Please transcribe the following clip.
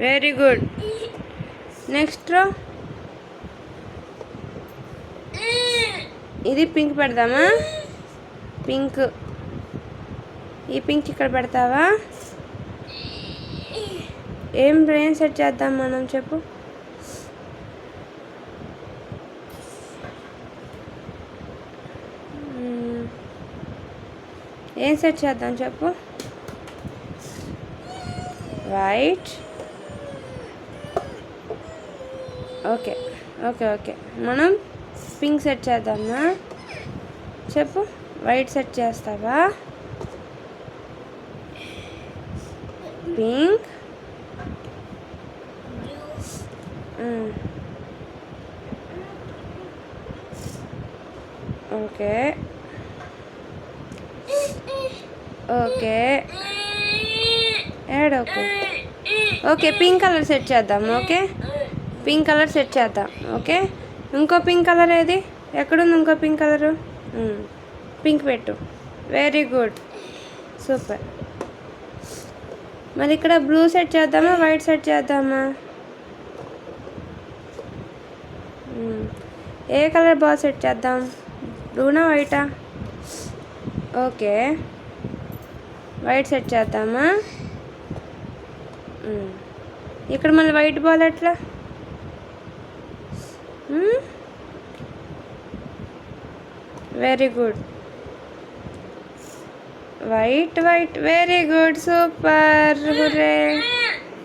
Very good. Next ఇది pink పెడదామా? Pink. ఈ పింక్ ఇక్కడ పెడతావా? ఏం బ్రెయిన్ సెట్ చేద్దాం మనం చెప్పు. ఏం సెట్ చేద్దాం చెప్పు. Right okay okay okay. మనం పింక్ సెట్ చేద్దామా? చెప్పు వైట్ సెట్ చేస్తావా? పింక్. ఓకే. ఓకే. ఏడోకు ఓకే పింక్ కలర్ సెట్ చేద్దాం ఓకే? పింక్ కలర్ సెట్ చేద్దాం ఓకే? ఇంకో పింక్ కలర్ ఏది? ఎక్కడుంది ఇంకో పింక్ కలరు? పింక్ పెట్టు. వెరీ గుడ్ సూపర్ మరి ఇక్కడ బ్లూ సెట్ చేద్దామా వైట్ సెట్ చేద్దామా? ఏ కలర్ బాల్ సెట్ చేద్దాం? బ్లూనా వైటా ఓకే. వైట్ సెట్ చేద్దామా? ఇక్కడ మళ్ళీ వైట్ బాల్ ఎట్లా? hmm? very good. White white. Very good. Super. Hooray